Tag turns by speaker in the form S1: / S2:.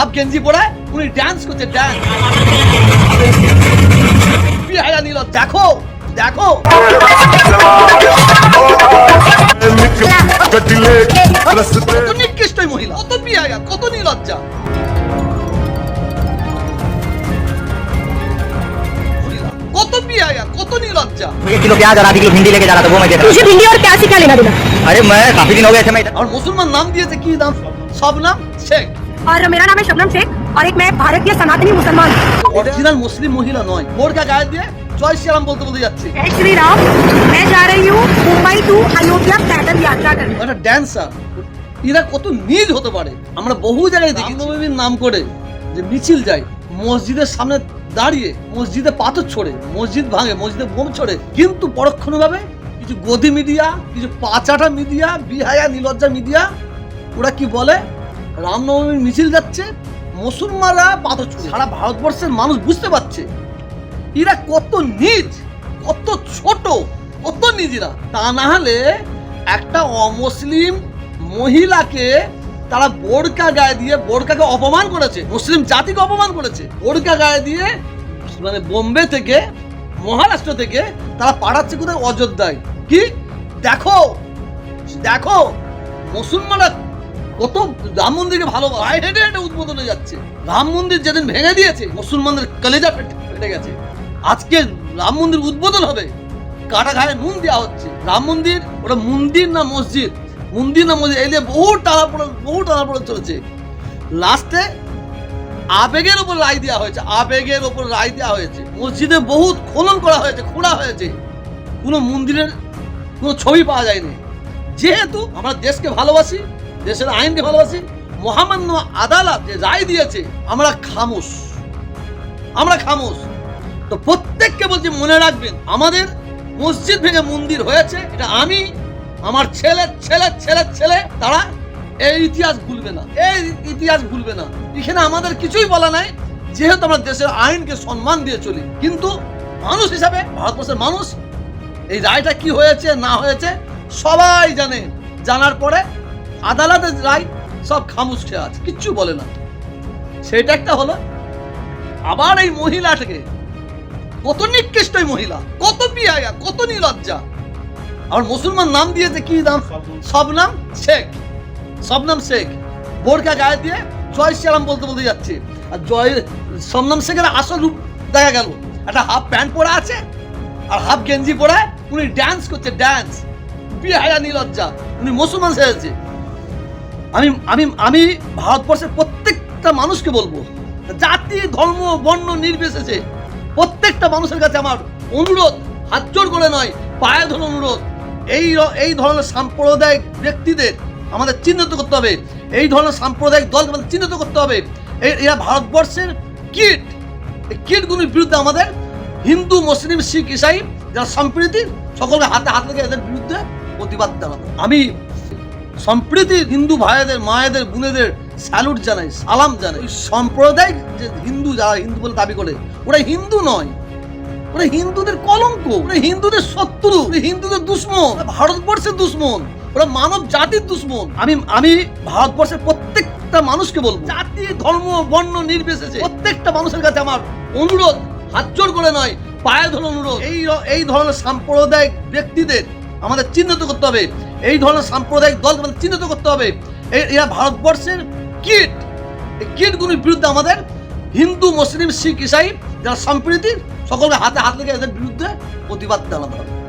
S1: Half গেঞ্জি পরে উনি ডান্স করছে ডান্স বিহারা নিল দেখো দেখো
S2: कटले रस्ते
S1: কত নিকৃষ্ট এই মহিলা কত বিহায়া কত নিলজ্জা মহিলা, কত বিহায়া কত নিলজ্জা
S3: एक किलो प्याज और आधी किलो भिंडी लेके जा रहा था वो मैं देख रहा
S4: तुझे भिंडी और प्याज से क्या लेना देना
S3: था अरे मैं काफी दिन हो गए थे मैं इधर-
S1: আর মুসলমান নাম দিয়েছে কি নাম সব নাম শেখ
S4: और मेरा नाम है शबनम शेख और एक मैं भारतीय सनातनी मुसलमान हूँ।
S1: অরিজিনাল মুসলিম মহিলা নয় বোরকা গায়ে দিয়ে জয় শ্রীরাম বলতে বলতে যাচ্ছে
S4: जय श्री राम मैं जा रही हूँ मुंबई टू अयोध्या पैदल यात्रा करने
S1: একটা ড্যান্সার এরা কত নিজ হতে পারে আমরা বহু জায়গায় দেখি রামনবমীর নাম করে যে মিছিল যায় মসজিদের সামনে দাঁড়িয়ে মসজিদে পাথর ছোড়ে মসজিদ ভাঙে মসজিদে বোম ছোড়ে কিন্তু পরোক্ষণভাবে কিছু গদি মিডিয়া কিছু পাচাটা মিডিয়া বিহায়া নীলজ্জা মিডিয়া ওরা কি বলে রামনবমীর মিছিল যাচ্ছে, মুসলমানরা পাথর ছুড়ে সারা ভারতবর্ষের মানুষ বুঝতে পারছে এরা কত নিজ, কত ছোট, কত নিজেরা। তা না হলে একটা অমুসলিম মহিলাকে তারা বোরকা গায়ে দিয়ে বোরকাকে অপমান করেছে, মুসলিম জাতিকে অপমান করেছে। বোরকা গায়ে দিয়ে মানে বোম্বে থেকে, মহারাষ্ট্র থেকে তারা পাঠাচ্ছে কোথায়? অযোধ্যায়। কি? দেখো দেখো, মুসলমানরা কত রাম মন্দিরকে ভালো পায়ে হেঁটে হেঁটে উদ্বোধনে যাচ্ছে। রাম মন্দির যেদিন ভেঙে দিয়েছে, মুসলমানদের কলেজা ফেটে গেছে। আজকে রাম মন্দির উদ্বোধন হবে। কাটা ঘায়ে নুন দেওয়া হচ্ছে। রাম মন্দির, ওটা মন্দির না মসজিদ? মন্দির না মসজিদ? নিয়ে বহু টানা পড়ে বহু টানা পড়ে চলেছে। লাস্টে আবেগের উপর রায় দেওয়া হয়েছে। আবেগের উপর রায় দেওয়া হয়েছে। মসজিদে বহুত খনন করা হয়েছে, খোঁড়া হয়েছে। কোনো মন্দিরের কোনো ছবি পাওয়া যায়নি। যেহেতু আমরা দেশকে ভালোবাসি দেশের আইনকে ভালোবাসি, মহামান্য আদালত যে রায় দিয়েছে, আমরা খামোশ। আমরা খামোশ। তো প্রত্যেককে বলছি, মনে রাখবেন, আমাদের মসজিদ ভেঙে মন্দির হয়েছে, এটা আমি, আমার ছেলে ছেলে ছেলে ছেলে, তারা এই ইতিহাস ভুলবে না, এই ইতিহাস ভুলবে না। এখানে আমাদের কিছুই বলা নাই, যেহেতু আমরা দেশের আইনকে সম্মান দিয়ে চলি। কিন্তু মানুষ হিসাবে, ভারতবর্ষের মানুষ, এই রায়টা কি হয়েছে, না হয়েছে, সবাই জানে। জানার পরে আদালতের রায় সব খামুশ খেয়ে আছে কিচ্ছু বলে না। সেটা একটা হলো আবার এই মহিলাটাকে কত নিকৃষ্ট মহিলা কত বিয়ায়া কত নিলজ্জা আর মুসলমান নাম দিয়েছে কি নাম? সব নাম শেখ। সব নাম শেখ। বোরকা গায়ে দিয়ে জয় শ্রীরাম বলতে বলতে যাচ্ছে। আর জয় সবনাম শেখের আসল রূপ দেখা গেল। একটা হাফ প্যান্ট পরা আছে আর হাফ গেঞ্জি পরে উনি ড্যান্স করছে ড্যান্স বিহায়া নিলজ্জা উনি মুসলমান সেজেছে। আমি আমি আমি ভারতবর্ষের প্রত্যেকটা মানুষকে বলব, জাতি, ধর্ম, বর্ণ নির্বিশেষে প্রত্যেকটা মানুষের কাছে আমার অনুরোধ, হাত জোর করে নয়, পায়ে ধরে অনুরোধ, এই এই ধরনের সাম্প্রদায়িক ব্যক্তিদের আমাদের চিহ্নিত করতে হবে, এই ধরনের সাম্প্রদায়িক দলকে আমাদের চিহ্নিত করতে হবে এরা ভারতবর্ষের কিট, এই কিটগুলির বিরুদ্ধে আমাদের হিন্দু, মুসলিম, শিখ, ইসাই, যারা সম্প্রীতি, সকলকে হাতে, হাত লেগে এদের বিরুদ্ধে প্রতিবাদ জানাব। আমি সম্প্রীতির হিন্দু ভাইদের, মায়েদের, বোনেদের স্যালুট জানাই, সালাম জানাই। সাম্প্রদায়িক যে হিন্দু যারা হিন্দু বলে দাবি করে, ওরা হিন্দু নয়। ওরা হিন্দুদের কলঙ্ক, ওরা হিন্দুদের শত্রু হিন্দুদের দুশ্মন ভারতবর্ষের দুশ্মন, ওরা মানব জাতির দুশ্মন। আমি আমি ভারতবর্ষের প্রত্যেকটা মানুষকে বলব, জাতি, ধর্ম, বর্ণ নির্বিশেষে প্রত্যেকটা মানুষের কাছে আমার অনুরোধ, হাত জোর করে নয়, পায়ে ধরে অনুরোধ। এই এই ধরনের সাম্প্রদায়িক ব্যক্তিদের আমাদের চিহ্নিত করতে হবে। এই ধরনের সাম্প্রদায়িক দল চিহ্নিত করতে হবে। এরা ভারতবর্ষের কিট। এই কিটগুলির বিরুদ্ধে আমাদের হিন্দু, মুসলিম, শিখ, ইসাই যারা সম্প্রীতি, সকলকে হাতে হাত লেগে এদের বিরুদ্ধে প্রতিবাদ জানাতে হবে।